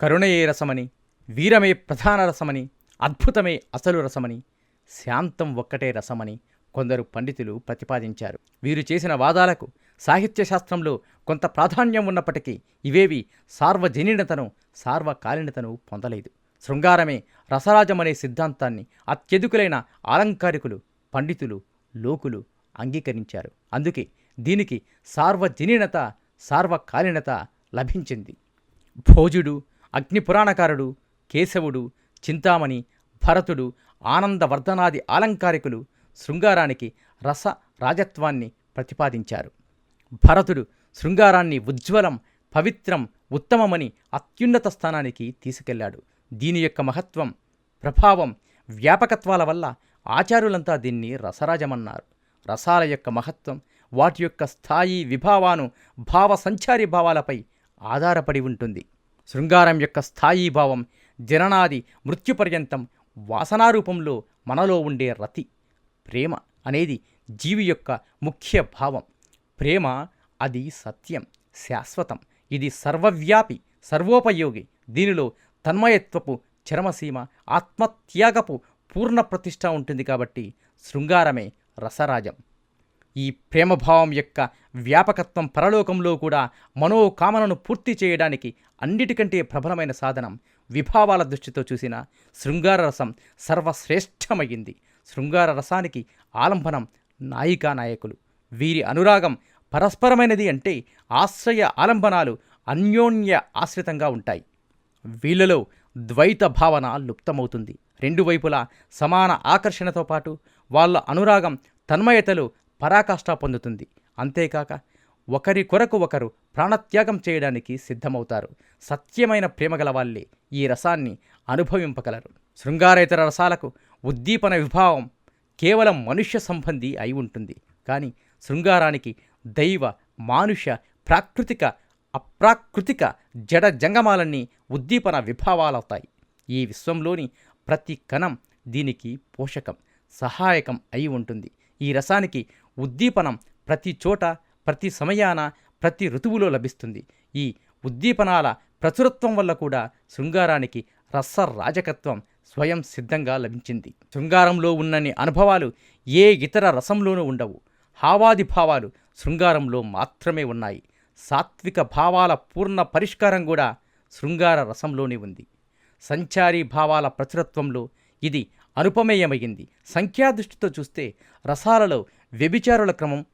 కరుణయే రసమని వీరమే ప్రధాన రసమని అద్భుతమే అసలు రసమని శాంతం ఒక్కటే రసమని కొందరు పండితులు ప్రతిపాదించారు. వీరు చేసిన వాదాలకు సాహిత్య శాస్త్రంలో కొంత ప్రాధాన్యం ఉన్నప్పటికీ ఇవేవి సార్వజనీనతను సార్వకాలీనతను పొందలేదు. శృంగారమే రసరాజమనే సిద్ధాంతాన్ని అత్యధికులైన ఆలంకారికులు పండితులు లోకులు అంగీకరించారు. అందుకే దీనికి సార్వజనీనత సార్వకాలీనత లభించింది. భోజుడు అగ్నిపురాణకారుడు కేశవుడు చింతామణి భరతుడు ఆనందవర్ధనాది ఆలంకారికులు శృంగారానికి రస రాజత్వాన్ని ప్రతిపాదించారు. భరతుడు శృంగారాన్ని ఉజ్వలం పవిత్రం ఉత్తమమని అత్యున్నత స్థానానికి తీసుకెళ్ళాడు. దీని యొక్క మహత్వం ప్రభావం వ్యాపకత్వాల వల్ల ఆచార్యులంతా దీన్ని రసరాజమన్నారు. రసాల యొక్క మహత్వం వాటి యొక్క స్థాయి విభావాను భావ సంచారి భావాలపై ఆధారపడి ఉంటుంది. శృంగారం యొక్క స్థాయి భావం జననాది మృత్యుపర్యంతం వాసనారూపంలో మనలో ఉండే రతి. ప్రేమ అనేది జీవి యొక్క ముఖ్య భావం. ప్రేమ అది సత్యం శాశ్వతం. ఇది సర్వవ్యాపి సర్వోపయోగి. దీనిలో తన్మయత్వపు చరమసీమ ఆత్మత్యాగపు పూర్ణ ప్రతిష్ట ఉంటుంది కాబట్టి శృంగారమే రసరాజం. ఈ ప్రేమభావం యొక్క వ్యాపకత్వం పరలోకంలో కూడా మనోకామనను పూర్తి చేయడానికి అన్నిటికంటే ప్రబలమైన సాధనం విభావాల దృష్టితో చూసిన శృంగార రసం సర్వశ్రేష్టమైంది. శృంగార రసానికి ఆలంబనం నాయికా నాయకులు. వీరి అనురాగం పరస్పరమైనది అంటే ఆశ్రయ ఆలంబనాలు అన్యోన్య ఆశ్రితంగా ఉంటాయి. వీళ్ళలో ద్వైత భావన లుప్తమవుతుంది. రెండు వైపులా సమాన ఆకర్షణతో పాటు వాళ్ళ అనురాగం తన్మయతలు పరాకాష్ఠ పొందుతుంది. అంతేకాక ఒకరి కొరకు ఒకరు ప్రాణత్యాగం చేయడానికి సిద్ధమవుతారు. సత్యమైన ప్రేమగల వాళ్ళే ఈ రసాన్ని అనుభవింపగలరు. శృంగారేతర రసాలకు ఉద్దీపన విభావం కేవలం మనుష్య సంబంధి అయి ఉంటుంది. కానీ శృంగారానికి దైవ మానుష ప్రాకృతిక అప్రాకృతిక జడ జంగమాలన్నీ ఉద్దీపన విభావాలవుతాయి. ఈ విశ్వంలోని ప్రతి కణం దీనికి పోషకం సహాయకం అయి ఉంటుంది. ఈ రసానికి ఉద్దీపనం ప్రతి చోట ప్రతి సమయాన ప్రతి ఋతువులో లభిస్తుంది. ఈ ఉద్దీపనాల ప్రచురత్వం వల్ల కూడా శృంగారానికి రస రాజకత్వం స్వయం సిద్ధంగా లభించింది. శృంగారంలో ఉన్నన్ని అనుభవాలు ఏ ఇతర రసంలోనూ ఉండవు. హావాది భావాలు శృంగారంలో మాత్రమే ఉన్నాయి. సాత్విక భావాల పూర్ణ పరిష్కారం కూడా శృంగార రసంలోనే ఉంది. సంచారీ భావాల ప్రచురత్వంలో ఇది అనుపమేయమైంది సంఖ్యాదృష్టితో చూస్తే రసాలలో వ్యభిచారుల క్రమం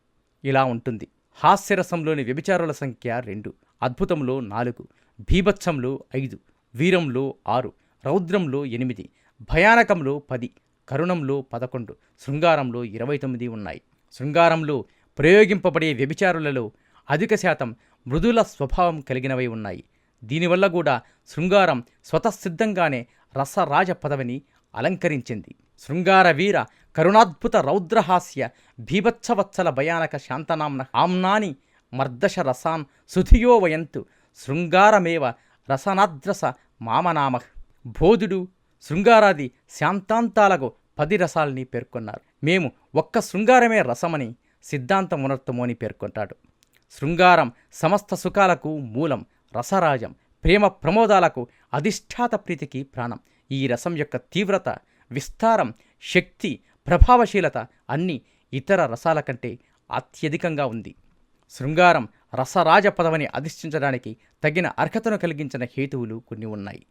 ఇలా ఉంటుంది. హాస్యరసంలోని వ్యభిచారుల సంఖ్య రెండు అద్భుతంలో నాలుగు భీభత్సంలో ఐదు వీరంలో ఆరు రౌద్రంలో ఎనిమిది భయానకంలో పది కరుణంలో పదకొండు శృంగారంలో ఇరవై తొమ్మిది ఉన్నాయి. శృంగారంలో ప్రయోగింపబడే వ్యభిచారులలో అధిక శాతం మృదుల స్వభావం కలిగినవై ఉన్నాయి. దీనివల్ల కూడా శృంగారం స్వతసిద్ధంగానే రసరాజ పదవిని అలంకరించింది. శృంగార వీర కరుణాద్భుత రౌద్రహాస్య భీభత్సవత్సల భయానక శాంతనాంన ఆమ్నాని మర్దశ రసాన్ సుధియో వయంతు శృంగారమేవ రసనాద్రస మామనామ. బోధుడు శృంగారాది శాంతాంతాలకు పది రసాల్ని పేర్కొన్నారు. మేము ఒక్క శృంగారమే రసమని సిద్ధాంతం ఉనర్తము అని పేర్కొంటాడు. శృంగారం సమస్త సుఖాలకు మూలం రసరాజం ప్రేమ ప్రమోదాలకు అధిష్టాత ప్రీతికి ప్రాణం. ఈ రసం యొక్క తీవ్రత విస్తారం శక్తి ప్రభావశీలత అన్ని ఇతర రసాల కంటే అత్యధికంగా ఉంది. శృంగారం రసరాజ పదవిని అధిష్ఠించడానికి తగిన అర్హతను కలిగించిన హేతువులు కొన్ని ఉన్నాయి.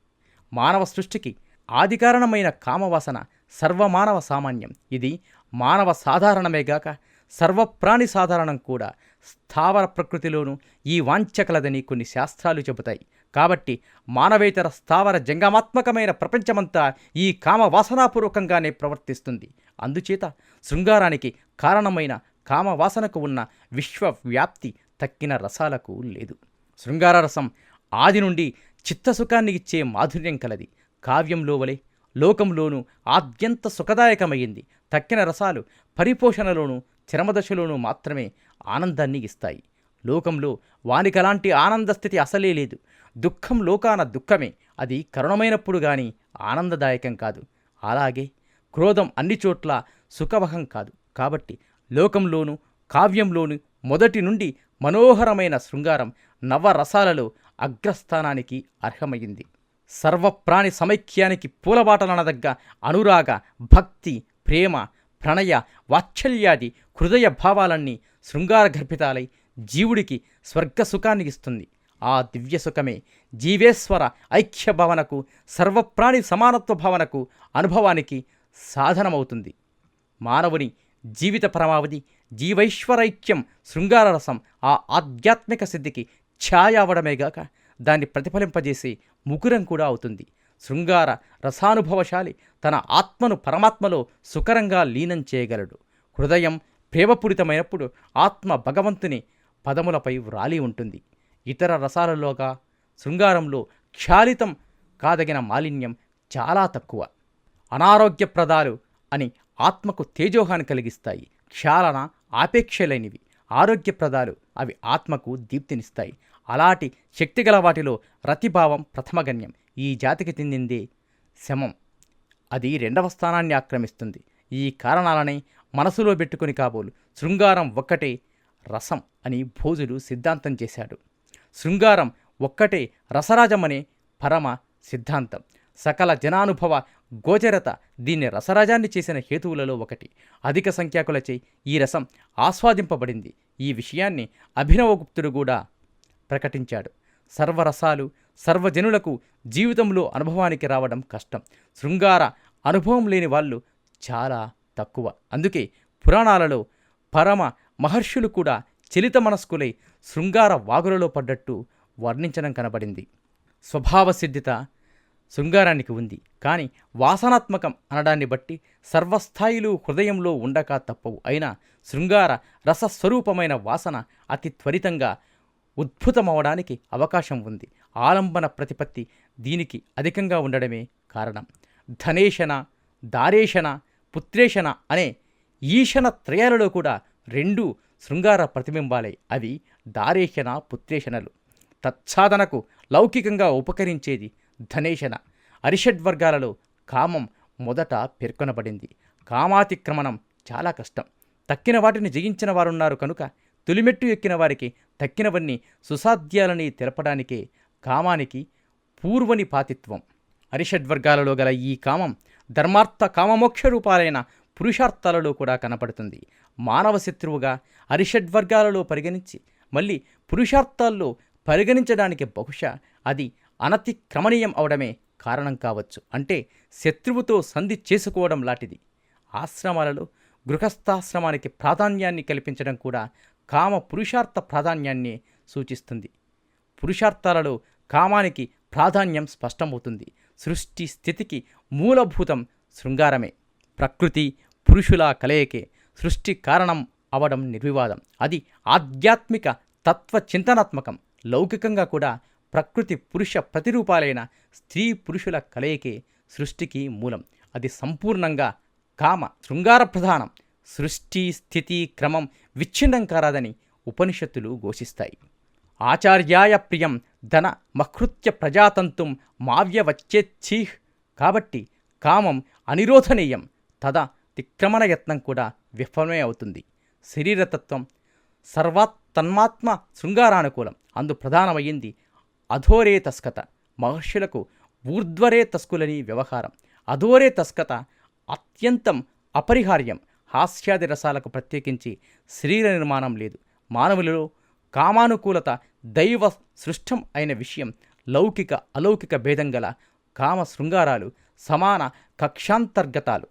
మానవ సృష్టికి ఆదికారణమైన కామవాసన సర్వమానవ సామాన్యం. ఇది మానవ సాధారణమేగాక సర్వప్రాణి సాధారణం కూడా స్థావర ప్రకృతిలోనూ ఈ వాంఛ కలదని కొన్ని శాస్త్రాలు చెబుతాయి. కాబట్టి మానవేతర స్థావర జంగమాత్మకమైన ప్రపంచమంతా ఈ కామ వాసనాపూర్వకంగానే ప్రవర్తిస్తుంది. అందుచేత శృంగారానికి కారణమైన కామవాసనకు ఉన్న విశ్వవ్యాప్తి తక్కిన రసాలకు లేదు. శృంగార రసం ఆది నుండి చిత్తసుఖాన్ని ఇచ్చే మాధుర్యం కలది. కావ్యంలో వలె లోకంలోనూ ఆద్యంత సుఖదాయకమైంది. తక్కిన రసాలు పరిపోషణలోనూ చరమదశలోనూ మాత్రమే ఆనందాన్ని ఇస్తాయి. లోకంలో వానికలాంటి ఆనందస్థితి అసలే లేదు. దుఃఖం లోకాన దుఃఖమే. అది కరుణమైనప్పుడు గాని ఆనందదాయకం కాదు. అలాగే క్రోధం అన్ని చోట్ల సుఖవహం కాదు. కాబట్టి లోకంలోను కావ్యంలోనూ మొదటి నుండి మనోహరమైన శృంగారం నవరసాలలో అగ్రస్థానానికి అర్హమైంది సర్వప్రాణి సమైక్యానికి పూలబాటలనదగ్గ అనురాగ భక్తి ప్రేమ ప్రణయ వాత్సల్యాది హృదయ భావాలన్నీ శృంగారగర్భితాలై జీవుడికి స్వర్గ సుఖాన్ని ఇస్తుంది. ఆ దివ్య సుఖమే జీవేశ్వర ఐక్య భావనకు సర్వప్రాణి సమానత్వ భావనకు అనుభవానికి సాధనమవుతుంది. మానవుని జీవిత పరమావధి జీవైశ్వరైక్యం శృంగారరసం ఆ ఆధ్యాత్మిక సిద్ధికి ఛాయ అవడమేగాక దాన్ని ప్రతిఫలింపజేసే ముకురం కూడా అవుతుంది. శృంగార రసానుభవశాలి తన ఆత్మను పరమాత్మలో సుకరంగా లీనం చేయగలడు. హృదయం ప్రేమపూరితమైనప్పుడు ఆత్మ భగవంతుని పదములపై వ్రాలి ఉంటుంది. ఇతర రసాలలోగా శృంగారంలో క్షాళితం కాదగిన మాలిన్యం చాలా తక్కువ. అనారోగ్యప్రదాలు అని ఆత్మకు తేజోహాన్ని కలిగిస్తాయి. క్షాళన ఆపేక్షలేనివి ఆరోగ్యప్రదాలు అవి ఆత్మకు దీప్తినిస్తాయి. అలాంటి శక్తిగల వాటిలో రతిభావం ప్రథమగణ్యం. ఈ జాతికి చెందిందే శమం. అది రెండవ స్థానాన్ని ఆక్రమిస్తుంది. ఈ కారణాలనే మనసులో పెట్టుకుని కాబోలు. శృంగారం ఒక్కటే రసం అని భోజుడు సిద్ధాంతం చేశాడు. శృంగారం ఒక్కటే రసరాజమనే పరమ సిద్ధాంతం. సకల జనానుభవ గోచరత దీన్ని రసరాజాన్ని చేసిన హేతువులలో ఒకటి. అధిక సంఖ్యాకులచే ఈ రసం ఆస్వాదింపబడింది. ఈ విషయాన్ని అభినవగుప్తుడు కూడా ప్రకటించాడు. సర్వరసాలు సర్వజనులకు జీవితంలో అనుభవానికి రావడం కష్టం. శృంగార అనుభవం లేని వాళ్ళు చాలా తక్కువ. అందుకే పురాణాలలో పరమ మహర్షులు కూడా చలిత మనస్కులై శృంగార వాగులలో పడ్డట్టు వర్ణించడం కనబడింది. స్వభావసిద్ధిత శృంగారానికి ఉంది. కానీ వాసనాత్మకం అనడాన్ని బట్టి సర్వస్థాయిలు హృదయంలో ఉండక తప్పవు. అయినా శృంగార రసస్వరూపమైన వాసన అతి త్వరితంగా ఉద్భుతమవడానికి అవకాశం ఉంది. ఆలంబన ప్రతిపత్తి దీనికి అధికంగా ఉండడమే కారణం. ధనేషణ దారేషణ పుత్రేషణ అనే ఈషణ త్రయాలలో కూడా రెండు శృంగార ప్రతిబింబాలే అవి దారేషణ పుత్రేషణలు తత్సాధనకు లౌకికంగా ఉపకరించేది ధనేషణ అరిషడ్వర్గాలలో కామం మొదట పేర్కొనబడింది. కామాతిక్రమణం చాలా కష్టం. తక్కిన వాటిని జయించిన వారున్నారు కనుక తొలిమెట్టు ఎక్కిన వారికి తక్కినవన్నీ సుసాధ్యాలని తెలపడానికే కామానికి పూర్వని పాతిత్వం. అరిషడ్వర్గాలలో గల ఈ కామం ధర్మార్థ కామమోక్ష రూపాలైన పురుషార్థాలలో కూడా కనపడుతుంది. మానవ శత్రువుగా అరిషడ్వర్గాలలో పరిగణించి మళ్ళీ పురుషార్థాల్లో పరిగణించడానికి బహుశా అది అనతిక్రమణీయం అవడమే కారణం కావచ్చు. అంటే శత్రువుతో సంధి చేసుకోవడం లాంటిది. ఆశ్రమాలలో గృహస్థాశ్రమానికి ప్రాధాన్యాన్ని కల్పించడం కూడా కామ పురుషార్థ ప్రాధాన్యాన్ని సూచిస్తుంది. పురుషార్థాలలో కామానికి ప్రాధాన్యం స్పష్టమవుతుంది. సృష్టి స్థితికి మూలభూతం శృంగారమే. ప్రకృతి పురుషుల కలయికే సృష్టి కారణం అవడం నిర్వివాదం. అది ఆధ్యాత్మిక తత్వ చింతనాత్మకం. లౌకికంగా కూడా ప్రకృతి పురుష ప్రతిరూపాలైన స్త్రీ పురుషుల కలయికే సృష్టికి మూలం. అది సంపూర్ణంగా కామ శృంగార ప్రధానం. సృష్టి స్థితి క్రమం విచ్ఛిన్నం కారాదని ఉపనిషత్తులు ఘోషిస్తాయి. ఆచార్యాయ ప్రియం ధన మహృత్య ప్రజాతంతుం మావ్యవచ్చేచ్చీహ్ కాబట్టి కామం అనిరోధనీయం. తదా తిక్రమణ యత్నం కూడా విఫలమే అవుతుంది శరీరతత్వం సర్వాత్ తన్మాత్మ శృంగారానుకూలం. అందు ప్రధానమైంది అధోరే తస్కత మహర్షులకు ఊర్ధ్వరే తస్కులని వ్యవహారం. అధోరే తస్కత అత్యంతం అపరిహార్యం. హాస్యాది రసాలకు ప్రత్యేకించి శరీర నిర్మాణం లేదు. మానవులలో కామానుకూలత దైవ సృష్టం అయిన విషయం లౌకిక అలౌకిక భేదం గల కామ శృంగారాలు సమాన కక్షాంతర్గతాలు.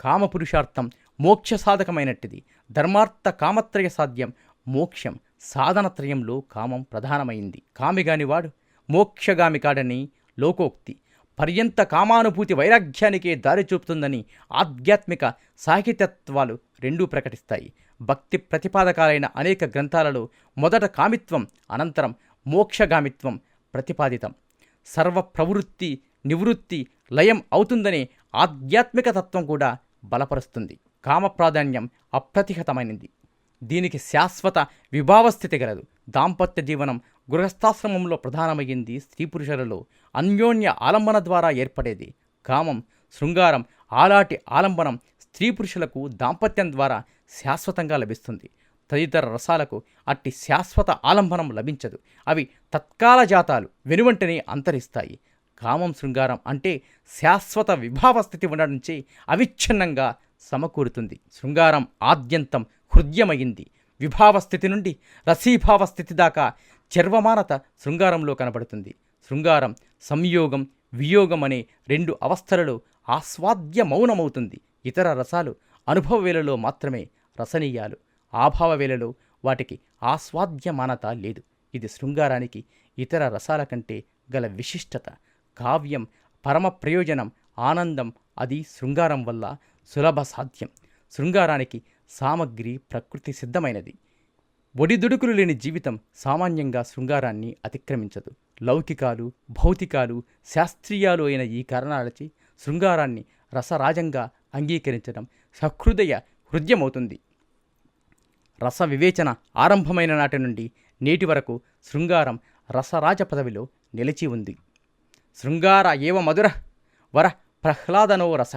కామపురుషార్థం మోక్ష సాధకమైనట్టిది ధర్మార్థ కామత్రయ సాధ్యం మోక్షం సాధనత్రయంలో కామం ప్రధానమైంది. కామిగానివాడు మోక్షగామి కాడని లోకోక్తి. పర్యంత కామానుభూతి వైరాగ్యానికే దారి చూపుతుందని ఆధ్యాత్మిక సాహిత్యత్వాలు రెండూ ప్రకటిస్తాయి. భక్తి ప్రతిపాదకాలైన అనేక గ్రంథాలలో మొదట కామిత్వం అనంతరం మోక్షగామిత్వం ప్రతిపాదితం. సర్వ ప్రవృత్తి నివృత్తి లయం అవుతుందనే ఆధ్యాత్మిక తత్వం కూడా బలపరుస్తుంది. కామ ప్రాధాన్యం అప్రతిహతమైనది. దీనికి శాశ్వత విభావస్థితి గలదు. దాంపత్య జీవనం గృహస్థాశ్రమంలో ప్రధానమైంది స్త్రీ పురుషులలో అన్యోన్య ఆలంబన ద్వారా ఏర్పడేది. కామం శృంగారం ఆలాటి ఆలంబనం స్త్రీ పురుషులకు దాంపత్యం ద్వారా శాశ్వతంగా లభిస్తుంది. తదితర రసాలకు అట్టి శాశ్వత ఆలంబనం లభించదు. అవి తత్కాల జాతాలు వెనువెంటనే అంతరిస్తాయి. కామం శృంగారం అంటే శాశ్వత విభావ స్థితి ఉండడంచే అవిచ్ఛిన్నంగా సమకూరుతుంది. శృంగారం ఆద్యంతం హృద్యమైంది విభావ స్థితి నుండి రసీభావ స్థితి దాకా చర్వమానత శృంగారంలో కనబడుతుంది. శృంగారం సంయోగం వియోగం అనే రెండు అవస్థలలో ఆస్వాద్య మౌనమవుతుంది. ఇతర రసాలు అనుభవ వేళలో మాత్రమే రసనీయాలు. ఆభావ వేళలో వాటికి ఆస్వాద్యమానత లేదు. ఇది శృంగారానికి ఇతర రసాల కంటే గల విశిష్టత. కావ్యం పరమ ప్రయోజనం ఆనందం అది శృంగారం వల్ల సులభ సాధ్యం. శృంగారానికి సామగ్రి ప్రకృతి సిద్ధమైనది. ఒడిదుడుకులు లేని జీవితం సామాన్యంగా శృంగారాన్ని అతిక్రమించదు. లౌకికాలు భౌతికాలు శాస్త్రీయాలు అయిన ఈ కారణాలచే శృంగారాన్ని రసరాజంగా అంగీకరించడం సహృదయ హృదయమవుతుంది. రస వివేచన ఆరంభమైన నాటి నుండి నేటి వరకు శృంగారం రసరాజ పదవిలో నిలిచి ఉంది. శృంగార ఏవ మధుర వర ప్రహ్లాదనో రస.